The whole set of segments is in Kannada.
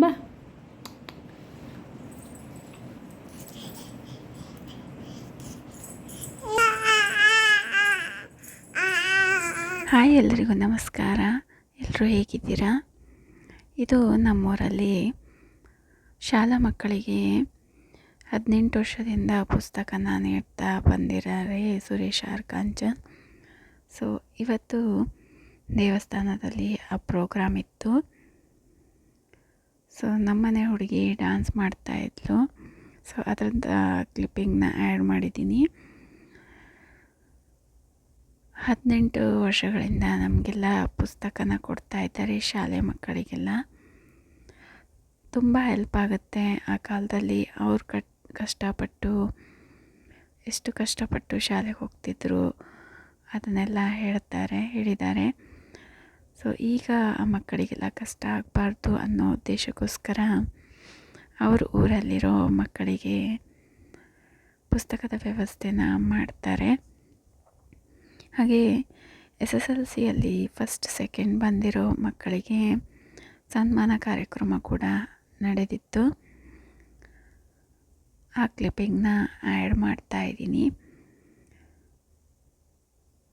ಬಾ ಹಾಯ್ ಎಲ್ಲರಿಗೂ ನಮಸ್ಕಾರ. ಎಲ್ಲರೂ ಹೇಗಿದ್ದೀರಾ? ಇದು ನಮ್ಮೂರಲ್ಲಿ ಶಾಲಾ ಮಕ್ಕಳಿಗೆ ಹದಿನೆಂಟು ವರ್ಷದಿಂದ ಪುಸ್ತಕನ ನೀಡ್ತಾ ಬಂದಿದ್ದಾರೆ ಸುರೇಶ್ ಆರ್ ಕಾಂಚನ್ ಸೊ ಇವತ್ತು ದೇವಸ್ಥಾನದಲ್ಲಿ ಆ ಪ್ರೋಗ್ರಾಮ್ ಇತ್ತು. ಸೊ ನಮ್ಮನೆ ಹುಡುಗಿ ಡ್ಯಾನ್ಸ್ ಮಾಡ್ತಾ ಇದ್ಲು. ಸೊ ಅದರದ್ದು ಕ್ಲಿಪ್ಪಿಂಗ್ನ ಆ್ಯಡ್ ಮಾಡಿದ್ದೀನಿ. ಹದಿನೆಂಟು ವರ್ಷಗಳಿಂದ ನಮಗೆಲ್ಲ ಪುಸ್ತಕನ ಕೊಡ್ತಾ ಇದ್ದಾರೆ ಶಾಲೆ ಮಕ್ಕಳಿಗೆಲ್ಲ. ತುಂಬ ಹೆಲ್ಪ್ ಆಗುತ್ತೆ. ಆ ಕಾಲದಲ್ಲಿ ಅವ್ರು ಕಟ್, ಕಷ್ಟಪಟ್ಟು, ಎಷ್ಟು ಕಷ್ಟಪಟ್ಟು ಶಾಲೆಗೆ ಹೋಗ್ತಿದ್ರು, ಅದನ್ನೆಲ್ಲ ಹೇಳ್ತಾರೆ, ಹೇಳಿದ್ದಾರೆ. ಸೊ ಈಗ ಆ ಮಕ್ಕಳಿಗೆಲ್ಲ ಕಷ್ಟ ಆಗಬಾರ್ದು ಅನ್ನೋ ಉದ್ದೇಶಕ್ಕೋಸ್ಕರ ಅವರು ಊರಲ್ಲಿರೋ ಮಕ್ಕಳಿಗೆ ಪುಸ್ತಕದ ವ್ಯವಸ್ಥೆನ ಮಾಡ್ತಾರೆ ಹಾಗೆ ಎಸ್ ಎಸ್ ಎಲ್ ಸಿಯಲ್ಲಿ ಫಸ್ಟ್ ಸೆಕೆಂಡ್ ಬಂದಿರೋ ಮಕ್ಕಳಿಗೆ ಸನ್ಮಾನ ಕಾರ್ಯಕ್ರಮ ಕೂಡ ನಡೆದಿತ್ತು ಆ ಕ್ಲಿಪ್ಪಿಂಗ್ನ ಆ್ಯಡ್ ಮಾಡ್ತಾ ಇದ್ದೀನಿ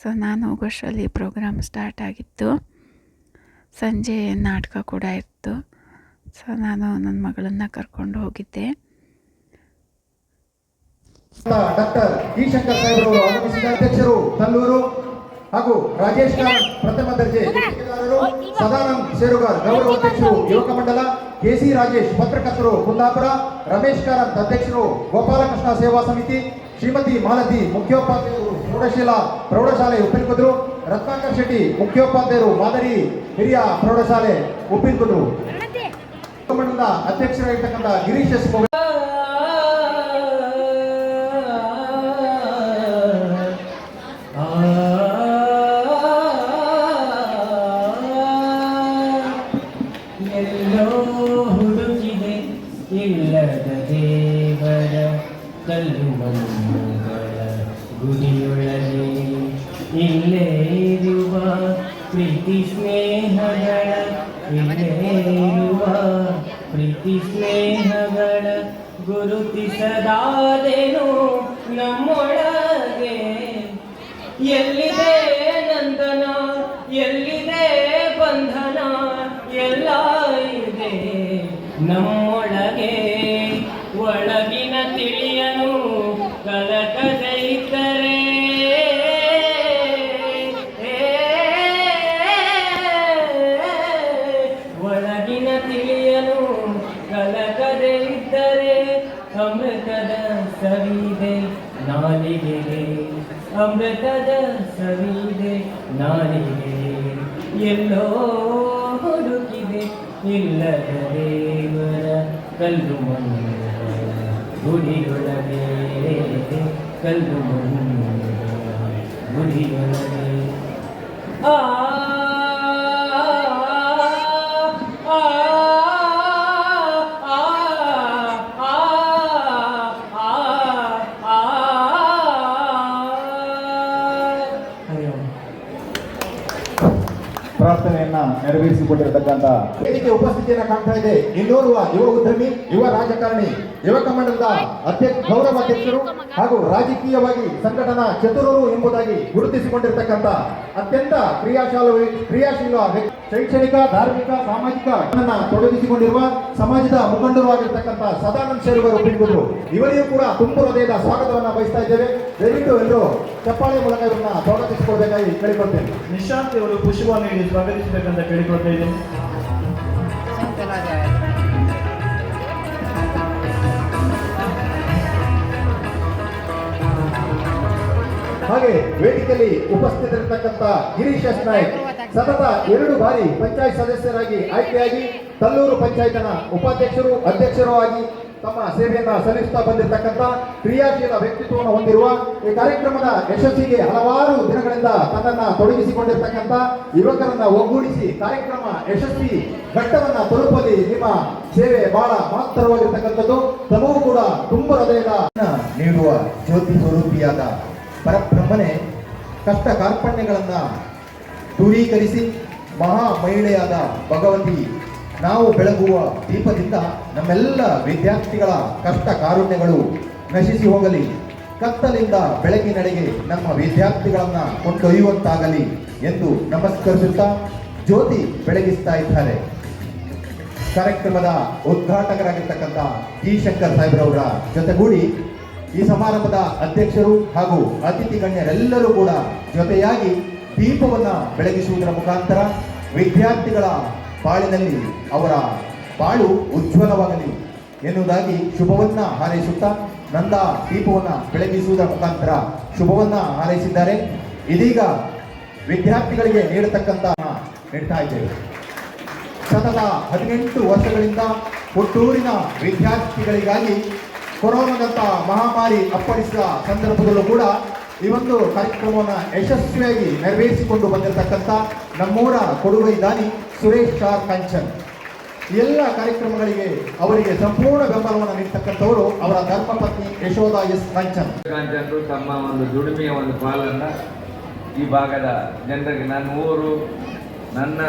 ಸೊ ನಾನು ಹೋಗೋಷ್ಟರಲ್ಲಿ ಪ್ರೋಗ್ರಾಮ್ ಸ್ಟಾರ್ಟ್ ಆಗಿತ್ತು ಸಂಜೆ ನಾಟಕ ಕೂಡ ಇತ್ತು. ಸೊ ನಾನು ನನ್ನ ಮಗಳನ್ನು ಕರ್ಕೊಂಡು ಹೋಗಿದ್ದೆ. ಡಾಕ್ಟರ್ ಅಧ್ಯಕ್ಷರು, ತಲ್ಲೂರು ಹಾಗೂ ರಾಜೇಶ್ ಕಾರಂತ್ ಪ್ರಥಮ ದರ್ಜೆ ಸದಾನಂದ್ ಸೇರುಗಾರ್, ಗೌರವ ಅಧ್ಯಕ್ಷರು, ಯುವಕ ಮಂಡಲ, ಕೆಸಿ ರಾಜೇಶ್, ಪತ್ರಕರ್ತರು, ಕುಂದಾಪುರ, ರಮೇಶ್ ಕಾರಂತ್ ಅಧ್ಯಕ್ಷರು, ಗೋಪಾಲಕೃಷ್ಣ ಸೇವಾ ಸಮಿತಿ, ಶ್ರೀಮತಿ ಮಾಲತಿ ಮುಖ್ಯೋಪಾಧ್ಯಾಯರು ಪ್ರೌಢಶಾಲಾ, ಪ್ರೌಢಶಾಲೆ ಉಪ್ಪಿನಕುದ್ರು ರತ್ನಾಕರ್ ಶೆಟ್ಟಿ, ಮುಖ್ಯೋಪಾಧ್ಯಾಯರು, ಮಾದರಿ ಹಿರಿಯ ಪ್ರೌಢಶಾಲೆ ಉಪ್ಪಿನಕುದ್ರು ಯುವಕ ಮಂಡಲದ ಅಧ್ಯಕ್ಷರಾಗಿರ್ತಕ್ಕಂಥ ಗಿರೀಶ್ ಎಸ್ ದೇವರ ಕಲ್ಲು ಗುಡಿಯೊಳಗೆ. ಇಲ್ಲೇ ಇರುವ ಪ್ರೀತಿ ಸ್ನೇಹಗಳ ಇಲ್ಲೇ ಇರುವ ಪ್ರೀತಿ ಸ್ನೇಹಗಳ ಗುರುತಿಸದಾದೆನು ನಮ್ಮೊಳಗೆ. ಎಲ್ಲಿದೆ ನಾಲಿಗೆಗೆ ಅಮೃತದ ಸವಿದೆ ನಾಲಿಗೆ ಎಲ್ಲೋ ಹುಡುಕಿದೆ ಇಲ್ಲದ ದೇವರ ಕಲ್ಲು ಮಣ್ಣು ಗುಡಿಯೊಳಗೆ. ಕಲ್ಲು ಮಣ್ಣು ಗುಡಿಯೊಳಗೆ. ಆ ನೆರವೇರಿಸಿಕೊಂಡಿರತಕ್ಕಂತ ವೇದಿಕೆ ಉಪಸ್ಥಿತಿಯನ್ನು ಕಾಣ್ತಾ ಇದೆ. ಇನ್ನೋರ್ವ ಯುವ ಉದ್ಯಮಿ, ಯುವ ರಾಜಕಾರಣಿ, ಯುವ ಕಮಂಡಲದ ಅಧ್ಯಕ್ಷ ಗೌರವ ಅಧ್ಯಕ್ಷರು ಹಾಗೂ ರಾಜಕೀಯವಾಗಿ ಸಂಘಟನಾ ಚತುರರು ಎಂಬುದಾಗಿ ಗುರುತಿಸಿಕೊಂಡಿರ್ತಕ್ಕಂಥ ಅತ್ಯಂತ ಕ್ರಿಯಾಶಾಲ ಕ್ರಿಯಾಶೀಲ ಶೈಕ್ಷಣಿಕ, ಧಾರ್ಮಿಕ, ಸಾಮಾಜಿಕ ತೊಡಗಿಸಿಕೊಂಡಿರುವ ಸಮಾಜದ ಮುಖಂಡರು ಆಗಿರ್ತಕ್ಕಂಥ ಸದಾನಂದ ಶೇರುವರು ಬಿಡುವುದು ಇವರಿಗೂ ಕೂಡ ತುಂಬು ಹೃದಯದ ಸ್ವಾಗತವನ್ನು ಬಯಸ್ತಾ ಇದ್ದೇವೆ. ದಯವಿಟ್ಟು ಎಲ್ಲರೂ ಚಪ್ಪಾಳೆ ಮೂಲಕ ಇವರನ್ನ ಸ್ವಾಗತಿಸಿಕೊಳ್ಬೇಕಾಗಿ ಕೇಳಿಕೊಳ್ತೇನೆ. ನಿಶಾಂತ್ ಅವರು ಪುಷ್ಪ ನೀಡಿ ಸ್ವಾಗತಿಸಬೇಕಂತ ಕೇಳಿಕೊಳ್ತಾ ಹಾಗೆ ವೇದಿಕೆಯಲ್ಲಿ ಉಪಸ್ಥಿತರಿರ್ತಕ್ಕಂಥ ಗಿರೀಶ್ ಎಸ್ ನಾಯಕ್, ಸತತ ಎರಡು ಬಾರಿ ಪಂಚಾಯತ್ ಸದಸ್ಯರಾಗಿ ಆಯ್ಕೆಯಾಗಿ ತಲ್ಲೂರು ಪಂಚಾಯತ್ನ ಉಪಾಧ್ಯಕ್ಷರು, ಅಧ್ಯಕ್ಷರು ಆಗಿ ತಮ್ಮ ಸೇವೆಯನ್ನ ಸಲ್ಲಿಸುತ್ತಾ ಬಂದಿರತಕ್ಕಂತ ಕ್ರಿಯಾಶೀಲ ವ್ಯಕ್ತಿತ್ವವನ್ನು ಹೊಂದಿರುವ ಈ ಕಾರ್ಯಕ್ರಮದ ಯಶಸ್ಸಿಗೆ ಹಲವಾರು ದಿನಗಳಿಂದ ತನ್ನನ್ನ ತೊಡಗಿಸಿಕೊಂಡಿರ್ತಕ್ಕಂಥ ಯುವಕರನ್ನ ಒಗ್ಗೂಡಿಸಿ ಕಾರ್ಯಕ್ರಮ ಯಶಸ್ವಿ ಘಟ್ಟವನ್ನ ತಲುಪಲಿ ನಿಮ್ಮ ಸೇವೆ ಬಹಳ ಮಹತ್ತರವಾಗಿರ್ತಕ್ಕಂಥದ್ದು. ತಮಗೂ ಕೂಡ ತುಂಬ ಹೃದಯದ ನೀಡುವ ಜ್ಯೋತಿ ಸ್ವರೂಪಿಯಾದ ಪರಬ್ರಹ್ಮನೇ ಕಷ್ಟ ಕಾರ್ಪಣ್ಯಗಳನ್ನ ದೂರೀಕರಿಸಿ ಮಹಾ ಮಹಿಳೆಯಾದ ಭಗವತಿ, ನಾವು ಬೆಳಗುವ ದೀಪದಿಂದ ನಮ್ಮೆಲ್ಲ ವಿದ್ಯಾರ್ಥಿಗಳ ಕಷ್ಟ ಕಾರುಣ್ಯಗಳು ನಶಿಸಿ ಹೋಗಲಿ. ಕತ್ತಲಿಂದ ಬೆಳಕಿನಡೆಗೆ ನಮ್ಮ ವಿದ್ಯಾರ್ಥಿಗಳನ್ನ ಕೊಂಡೊಯ್ಯುವಂತಾಗಲಿ ಎಂದು ನಮಸ್ಕರಿಸುತ್ತಾ ಜ್ಯೋತಿ ಬೆಳಗಿಸ್ತಾ ಇದ್ದಾರೆ. ಕಾರ್ಯಕ್ರಮದ ಉದ್ಘಾಟಕರಾಗಿರ್ತಕ್ಕಂಥ ಜಿ ಶಂಕರ್ ಸಾಹೇಬ್ರವರ ಜೊತೆಗೂಡಿ ಈ ಸಮಾರಂಭದ ಅಧ್ಯಕ್ಷರು ಹಾಗೂ ಅತಿಥಿ ಗಣ್ಯರೆಲ್ಲರೂ ಕೂಡ ಜೊತೆಯಾಗಿ ದೀಪವನ್ನು ಬೆಳಗಿಸುವುದರ ಮುಖಾಂತರ ವಿದ್ಯಾರ್ಥಿಗಳ ಬಾಳಿನಲ್ಲಿ ಅವರ ಬಾಳು ಉಜ್ವಲವಾಗಲಿ ಎನ್ನುವುದಾಗಿ ಶುಭವನ್ನ ಹಾರೈಸುತ್ತಾ ನಂದ ದೀಪವನ್ನು ಬೆಳಗಿಸುವುದರ ಮುಖಾಂತರ ಶುಭವನ್ನ ಹಾರೈಸಿದ್ದಾರೆ. ಇದೀಗ ವಿದ್ಯಾರ್ಥಿಗಳಿಗೆ ನೀಡತಕ್ಕಂತ ನೀಡ್ತಾ ಇದ್ದೇವೆ. ಸತತ ಹದಿನೆಂಟು ವರ್ಷಗಳಿಂದ ಹುಟ್ಟೂರಿನ ವಿದ್ಯಾರ್ಥಿಗಳಿಗಾಗಿ ಕೊರೋನಾದಂಥ ಮಹಾಮಾರಿ ಅಪ್ಪಳಿಸಿದ ಸಂದರ್ಭದಲ್ಲೂ ಕೂಡ ಈ ಒಂದು ಕಾರ್ಯಕ್ರಮವನ್ನು ಯಶಸ್ವಿಯಾಗಿ ನೆರವೇರಿಸಿಕೊಂಡು ಬಂದಿರತಕ್ಕಂಥ ನಮ್ಮೂರ ಕೊಡುಗೈ ದಾನಿ ಸುರೇಶ್ ಆರ್ ಕಂಚನ್ ಎಲ್ಲ ಕಾರ್ಯಕ್ರಮಗಳಿಗೆ ಅವರಿಗೆ ಸಂಪೂರ್ಣ ಬೆಂಬಲವನ್ನು ನೀಡತಕ್ಕಂಥವರು ಅವರ ಧರ್ಮಪತ್ನಿ ಯಶೋಧ ಎಸ್ ಕಂಚನ್. ಕಾಂಚನರು ತಮ್ಮ ಒಂದು ದುಡಿಮೆಯ ಒಂದು ಪಾಲನ್ನ ಈ ಭಾಗದ ಜನರಿಗೆ ನನ್ನ ಊರು ನನ್ನ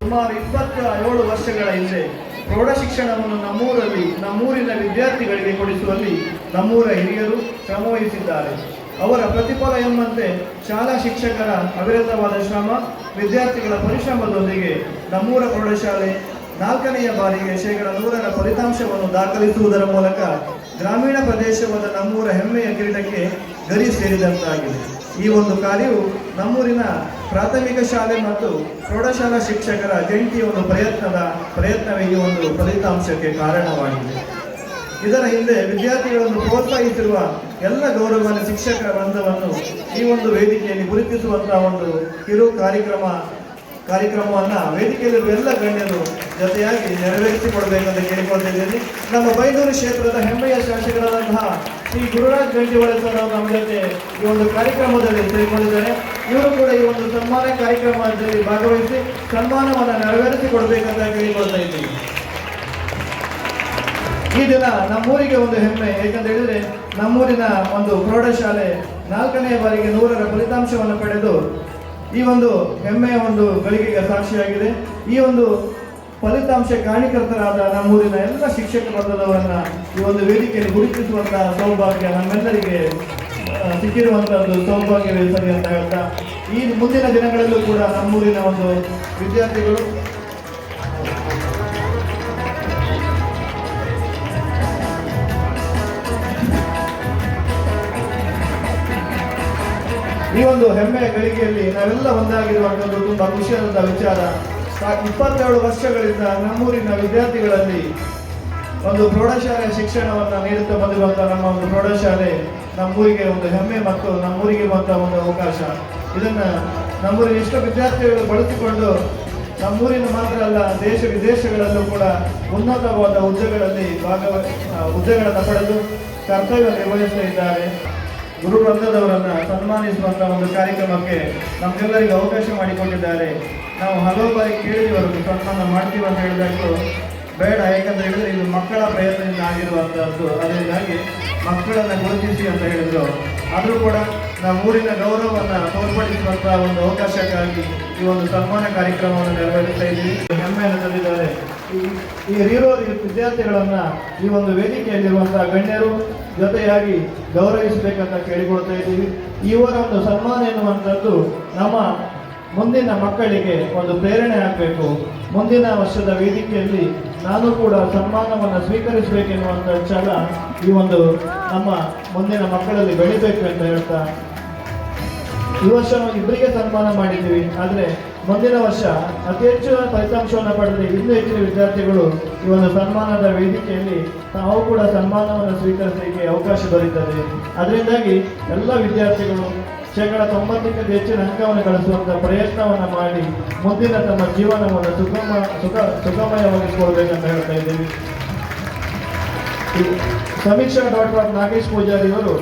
ಸುಮಾರು ಇಪ್ಪತ್ತ ಏಳು ವರ್ಷಗಳ ಹಿಂದೆ ಪ್ರೌಢ ಶಿಕ್ಷಣವನ್ನು ನಮ್ಮೂರಲ್ಲಿ, ನಮ್ಮೂರಿನ ವಿದ್ಯಾರ್ಥಿಗಳಿಗೆ ಕೊಡಿಸುವಲ್ಲಿ ನಮ್ಮೂರ ಹಿರಿಯರು ಶ್ರಮವಹಿಸಿದ್ದಾರೆ ಅವರ ಪ್ರತಿಫಲ ಎಂಬಂತೆ ಶಾಲಾ ಶಿಕ್ಷಕರ ಅವಿರತವಾದ ಶ್ರಮ, ವಿದ್ಯಾರ್ಥಿಗಳ ಪರಿಶ್ರಮದೊಂದಿಗೆ ನಮ್ಮೂರ ಪ್ರೌಢಶಾಲೆ ನಾಲ್ಕನೆಯ ಬಾರಿಗೆ ಶೇಕಡ ನೂರರ ಫಲಿತಾಂಶವನ್ನು ದಾಖಲಿಸುವುದರ ಮೂಲಕ ಗ್ರಾಮೀಣ ಪ್ರದೇಶವಾದ ನಮ್ಮೂರ ಹೆಮ್ಮೆಯ ಕಿರೀಟಕ್ಕೆ ಗರಿ ಸೇರಿದಂತಾಗಿದೆ. ಈ ಒಂದು ಕಾರ್ಯವು ನಮ್ಮೂರಿನ ಪ್ರಾಥಮಿಕ ಶಾಲೆ ಮತ್ತು ಪ್ರೌಢಶಾಲಾ ಶಿಕ್ಷಕರ ಜಂಟಿ ಒಂದು ಪ್ರಯತ್ನದ, ಪ್ರಯತ್ನವೇ ಈ ಒಂದು ಫಲಿತಾಂಶಕ್ಕೆ ಕಾರಣವಾಗಿದೆ. ಇದರ ಹಿಂದೆ ವಿದ್ಯಾರ್ಥಿಗಳನ್ನು ಪ್ರೋತ್ಸಾಹಿಸಿರುವ ಎಲ್ಲ ಗೌರವಾನ್ವಿತ ಶಿಕ್ಷಕರ ಬಂಧವನ್ನು ಈ ಒಂದು ವೇದಿಕೆಯಲ್ಲಿ ಗುರುತಿಸುವಂತಹ ಒಂದು ಕಿರು ಕಾರ್ಯಕ್ರಮ, ಕಾರ್ಯಕ್ರಮವನ್ನು ವೇದಿಕೆಯಲ್ಲಿರುವ ಎಲ್ಲ ಗಣ್ಯರು ಜೊತೆಯಾಗಿ ನೆರವೇರಿಸಿಕೊಡಬೇಕಂತ ಕೇಳಿಕೊಳ್ತಿದ್ದೇನೆ. ನಮ್ಮ ಬೈದೂರು ಕ್ಷೇತ್ರದ ಹೆಮ್ಮೆಯ ಶಾಸಕರಾದಂತಹ ಶ್ರೀ ಗುರುರಾಜ್ ಜಂಟಿ ಸರ್ ಅವರು ನಮ್ಮ ಜೊತೆ ಈ ಒಂದು ಕಾರ್ಯಕ್ರಮದಲ್ಲಿ ಸೇರಿಕೊಂಡಿದ್ದಾರೆ. ಇವರು ಕೂಡ ಈ ಒಂದು ಸನ್ಮಾನ ಕಾರ್ಯಕ್ರಮದಲ್ಲಿ ಭಾಗವಹಿಸಿ ಸನ್ಮಾನವನ್ನು ನೆರವೇರಿಸಿಕೊಡ್ಬೇಕಂತ ಕೇಳಿಕೊಳ್ತಾ ಇದ್ದೀವಿ ಈ ದಿನ ನಮ್ಮೂರಿಗೆ ಒಂದು ಹೆಮ್ಮೆ ಏಕೆಂತ ಹೇಳಿದ್ರೆ ನಮ್ಮೂರಿನ ಒಂದು ಪ್ರೌಢಶಾಲೆ ನಾಲ್ಕನೇ ಬಾರಿಗೆ ನೂರರ ಫಲಿತಾಂಶವನ್ನು ಪಡೆದು ಈ ಒಂದು ಹೆಮ್ಮೆಯ ಒಂದು ಗಳಿಗೆಗೆ ಸಾಕ್ಷಿಯಾಗಿದೆ. ಈ ಒಂದು ಫಲಿತಾಂಶ ಕಾರಣೀಕರ್ತರಾದ ನಮ್ಮೂರಿನ ಎಲ್ಲ ಶಿಕ್ಷಕ ವರ್ಗದವರನ್ನ ಈ ಒಂದು ವೇದಿಕೆಯಲ್ಲಿ ಗುರುತಿಸುವಂತಹ ಸೌಭಾಗ್ಯ ನಮ್ಮೆಲ್ಲರಿಗೆ ಆ, ಒಂದು ಸೌಭಾಗ್ಯವೇ ಸರಿ ಅಂತ ಹೇಳ್ತಾ ಈ ಮುಂದಿನ ದಿನಗಳಲ್ಲೂ ಕೂಡ ನಮ್ಮೂರಿನ ಒಂದು ವಿದ್ಯಾರ್ಥಿಗಳು ಈ ಒಂದು ಹೆಮ್ಮೆಯ ಗಳಿಗೆಯಲ್ಲಿ ನಾವೆಲ್ಲ ಒಂದಾಗಿರುವಂಥದ್ದು ತುಂಬಾ ಖುಷಿಯಾದಂತಹ ವಿಚಾರ. ಇಪ್ಪತ್ತೇಳು ವರ್ಷಗಳಿಂದ ನಮ್ಮೂರಿನ ವಿದ್ಯಾರ್ಥಿಗಳಲ್ಲಿ ಒಂದು ಪ್ರೌಢಶಾಲೆ ಶಿಕ್ಷಣವನ್ನು ನೀಡುತ್ತಾ ಬಂದಿರುವಂತಹ ನಮ್ಮ ಒಂದು ಪ್ರೌಢಶಾಲೆ ನಮ್ಮೂರಿಗೆ ಒಂದು ಹೆಮ್ಮೆ ಮತ್ತು ನಮ್ಮೂರಿಗೆ ಇರುವಂತಹ ಒಂದು ಅವಕಾಶ. ಇದನ್ನ ನಮ್ಮೂರಿನ ಎಷ್ಟೋ ವಿದ್ಯಾರ್ಥಿಗಳು ಬಳಸಿಕೊಂಡು ನಮ್ಮೂರಿನ ಮಾತ್ರ ಅಲ್ಲ, ದೇಶ ವಿದೇಶಗಳಲ್ಲೂ ಕೂಡ ಉನ್ನತವಾದ ಹುದ್ದೆಗಳಲ್ಲಿ ಭಾಗವ ಹುದ್ದೆಗಳನ್ನು ಪಡೆದು ಕರ್ತವ್ಯ ನಿರ್ವಹಿಸ್ತಾ ಇದ್ದಾರೆ. ಗುರು ಸನ್ಮಾನಿಸುವಂತಹ ಒಂದು ಕಾರ್ಯಕ್ರಮಕ್ಕೆ ನಮ್ಗೆಲ್ಲರಿಗೂ ಅವಕಾಶ ಮಾಡಿಕೊಟ್ಟಿದ್ದಾರೆ. ನಾವು ಹಲವು ಬಾರಿ ಕೇಳಿದವರು ಸನ್ಮಾನ ಮಾಡ್ತೀವಿ ಅಂತ ಹೇಳಿದಾಗಲೂ ಬೇಡ ಯಾಕಂತ ಹೇಳಿದ್ರೆ ಇದು ಮಕ್ಕಳ ಪ್ರಯತ್ನದಿಂದ ಆಗಿರುವಂತಹದ್ದು ಅದರಿಂದಾಗಿ ಮಕ್ಕಳನ್ನ ಗುರುತಿಸಿ ಅಂತ ಹೇಳಿದ್ರು ಆದರೂ ಕೂಡ ನಮ್ಮ ಊರಿನ ಗೌರವವನ್ನು ತೋರ್ಪಡಿಸುವಂತಹ ಒಂದು ಅವಕಾಶಕ್ಕಾಗಿ ಈ ಒಂದು ಸನ್ಮಾನ ಕಾರ್ಯಕ್ರಮವನ್ನು ನೆರವೇರಿಸ್ತಾ ಇದ್ದೀವಿ. ಹೆಮ್ಮೆಯನ್ನು ತಂದಿದ್ದಾರೆ ಈ- ಹೀರೋ ವಿದ್ಯಾರ್ಥಿಗಳನ್ನ ಈ ಒಂದು ವೇದಿಕೆಯಲ್ಲಿರುವಂತಹ ಗಣ್ಯರು ಜೊತೆಯಾಗಿ ಗೌರವಿಸಬೇಕಂತ ಕೇಳಿಕೊಳ್ತಾ ಇದ್ದೀವಿ. ಇವರ ಒಂದು ಸನ್ಮಾನ ಎನ್ನುವಂಥದ್ದು ನಮ್ಮ ಮುಂದಿನ ಮಕ್ಕಳಿಗೆ ಒಂದು ಪ್ರೇರಣೆ ಆಗಬೇಕು. ಮುಂದಿನ ವರ್ಷದ ವೇದಿಕೆಯಲ್ಲಿ ನಾನು ಕೂಡ ಸನ್ಮಾನವನ್ನು ಸ್ವೀಕರಿಸಬೇಕೆನ್ನುವಂಥ ಛಲ ಈ ಒಂದು ನಮ್ಮ ಮುಂದಿನ ಮಕ್ಕಳಲ್ಲಿ ಬೆಳಿಬೇಕು ಅಂತ ಹೇಳ್ತಾ ಈ ವರ್ಷ ನಾವು ಇಬ್ಬರಿಗೆ ಸನ್ಮಾನ ಮಾಡಿದ್ದೀವಿ. ಆದರೆ ಮುಂದಿನ ವರ್ಷ ಅತಿ ಹೆಚ್ಚು ಫಲಿತಾಂಶವನ್ನು ಪಡೆದ ಇನ್ನೂ ಹೆಚ್ಚಿನ ವಿದ್ಯಾರ್ಥಿಗಳು ಈ ಒಂದು ಸನ್ಮಾನದ ವೇದಿಕೆಯಲ್ಲಿ ತಾವು ಕೂಡ ಸನ್ಮಾನವನ್ನು ಸ್ವೀಕರಿಸಲಿಕ್ಕೆ ಅವಕಾಶ ದೊರೆಯುತ್ತದೆ ಅದರಿಂದಾಗಿ ಎಲ್ಲ ವಿದ್ಯಾರ್ಥಿಗಳು ಶೇಕಡ ತೊಂಬತ್ತಕ್ಕಿಂತ ಹೆಚ್ಚಿನ ಅಂಕವನ್ನು ಗಳಿಸುವಂಥ ಪ್ರಯತ್ನವನ್ನು ಮಾಡಿ ಮುಂದಿನ ತಮ್ಮ ಜೀವನವನ್ನು ಸುಗಮ ಸುಖ ಸುಖಮಯವಾಗಿಸಿಕೊಳ್ಬೇಕಂತ ಹೇಳ್ತಾ ಇದ್ದೀವಿ. ಸಮೀಕ್ಷಾ ಡಾಕ್ಟರ್ ನಾಗೇಶ್ ಪೂಜಾರಿ ಅವರು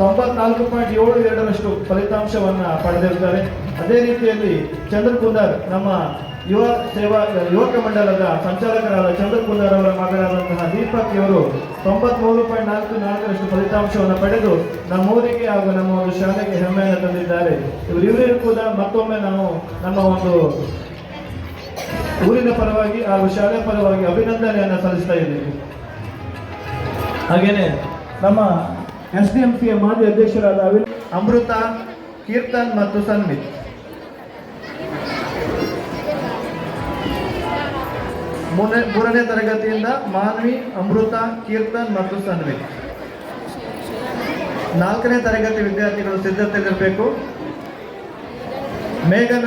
ತೊಂಬತ್ನಾಲ್ಕು ಪಾಯಿಂಟ್ ಏಳು ಎರಡರಷ್ಟು ಫಲಿತಾಂಶವನ್ನು ಪಡೆದಿರ್ತಾರೆ. ಅದೇ ರೀತಿಯಲ್ಲಿ ಚಂದ್ರಕುಂದರ್ ನಮ್ಮ ಯುವ ಸೇವಾ ಯುವಕ ಮಂಡಲದ ಸಂಚಾಲಕರಾದ ಚಂದ್ರಕುಂದರ್ ಅವರ ಮಗಳಾದಂತಹ ದೀಪಕ್ ಇವರು ತೊಂಬತ್ಮೂರು ಪಾಯಿಂಟ್ ನಾಲ್ಕು ನಾಲ್ಕರಷ್ಟು ಫಲಿತಾಂಶವನ್ನು ಪಡೆದು ನಮ್ಮ ಊರಿಗೆ ಹಾಗೂ ನಮ್ಮ ಒಂದು ಶಾಲೆಗೆ ಹೆಮ್ಮೆಯನ್ನು ತಂದಿದ್ದಾರೆ. ಇವರು ಇವರಿಗೂ ಕೂಡ ಮತ್ತೊಮ್ಮೆ ನಾವು ನಮ್ಮ ಒಂದು ಊರಿನ ಪರವಾಗಿ ಹಾಗೂ ಶಾಲೆ ಪರವಾಗಿ ಅಭಿನಂದನೆಯನ್ನು ಸಲ್ಲಿಸ್ತಾ ಇದ್ದೀವಿ. ಹಾಗೇನೆ ನಮ್ಮ ಎಸ್ ಡಿ ಎಂ ಸಿಯ ಮಾಜಿ ಅಧ್ಯಕ್ಷರಾದ ಅಮೃತ ಕೀರ್ತನ್ ಮತ್ತು ಸನ್ಮಿತ್. ಮೂರನೇ ಮೂರನೇ ತರಗತಿಯಿಂದ ಮಾನ್ವಿ ಅಮೃತ ಕೀರ್ತನ್ ಮತ್ತು ಸನ್ವಿ. ನಾಲ್ಕನೇ ತರಗತಿ ವಿದ್ಯಾರ್ಥಿಗಳು ಸಿದ್ಧತೆ ಇರಬೇಕು ಮೇಘನ